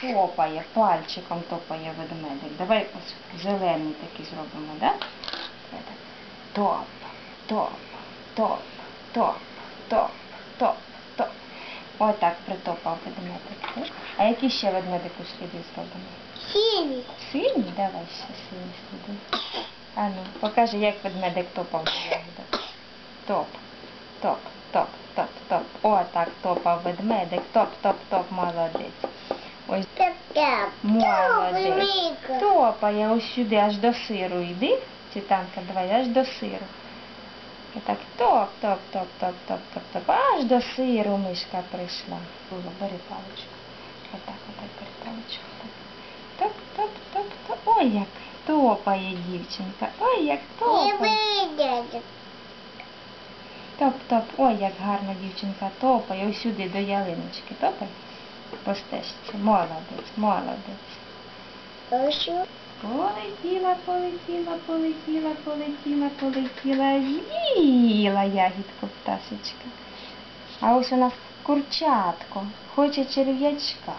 Топає, пальчиком топає ведмедик. Давай ось зелений такий зробимо, да? Топ, топ, топ, топ, топ, топ, топ. Ось так притопав ведмедик. А які ще ведмедику сліди зробимо? Синий. Сильні? Давай ще сильні сліди. А ну, покажи, як ведмедик топав. Топ, топ, топ, топ, топ. О, так топав ведмедик. Топ, топ, топ, молодець. Ось. Молодець. Топає ось сюди, аж до сиру йди. Тітанка, давай, аж до сиру. Отак топ, топ, топ, топ, топ, топ, топ. Аж до сиру мишка прийшла. Було, бери паличку. Отак, отак, бери паличку. Так. Топ, топ, топ, топ. Ой, як топає дівчинка. Ой, як топає. Топ, топ. Ой, як гарно дівчинка топає. Ось сюди до ялиночки. Топай. По стежці. Молодець, молодець. Еще. Полетіла, полетіла, полетіла, полетіла, полетіла, з'їла ягідку пташечка. А ось у нас курчатко. Хоче черв'ячка.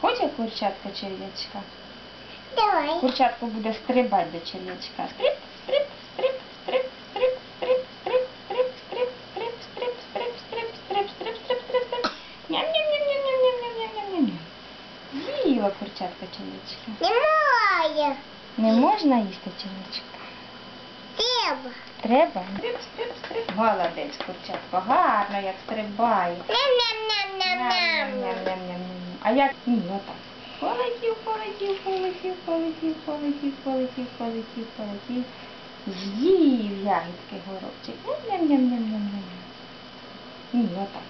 Хоче курчатко черв'ячка? Давай. Курчатко буде стрибати до черв'ячка. Стрип, З'їла курчатко черв'ячка. Не моя. Не можна їсти черв'ячка? Треба. Треба? Стрип, стрип, стрип. Молодець, курчатко. Гарно, як стрибає. Ням-ням-ням-ням-ням. Ням-ням-ням-ням-ням. А як? Ні, отак. Полетів, полетів, полетів, полетів, полетів, полетів, полетів, полетів. З'їв ягідки горобчик. Ням-ням-ням-ням-ням-ням. Ні, отак.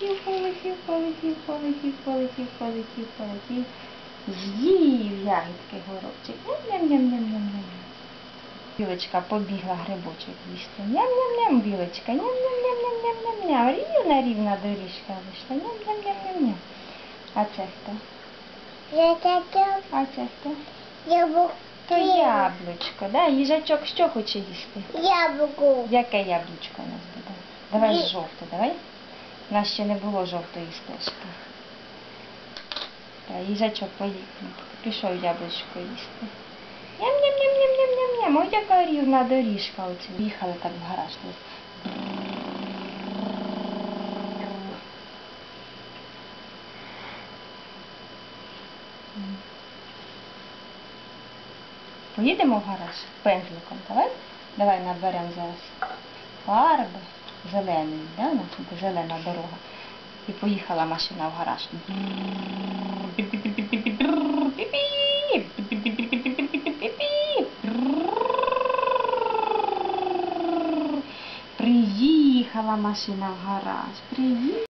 Полетів, полетів, полетів, полетів, полетів, полетів, полетів. З'їв ягідки горобчик. Ням-ням-ням-ням-ням-ням. Білочка побігла грибочок їсти. Ням-ням-ням, білочка. Ням-ням-ням-ням-ням-ням. Рівна, рівна доріжка вийшла. Ням-ням-ням-ням-ням. А це хто? Я А це хто? яблоко. То яблучко, да? Їжачок що хоче їсти? Яблоко. Яке яблучко у нас буде? Давай жовте, давай. У нас ще не було жовтої стежки. Та їжачок поїхав. Пішов яблучко їсти. Ням-ням-ням-ням-ням-ням-ням. Ой, яка рівна доріжка оця. Їхали так в гараж. Поїдемо в гараж пензликом, давай? Давай наберемо зараз фарби зеленої, да? у нас буде зелена дорога. І поїхала машина в гараж. Приїхала машина в гараж. Приїхала.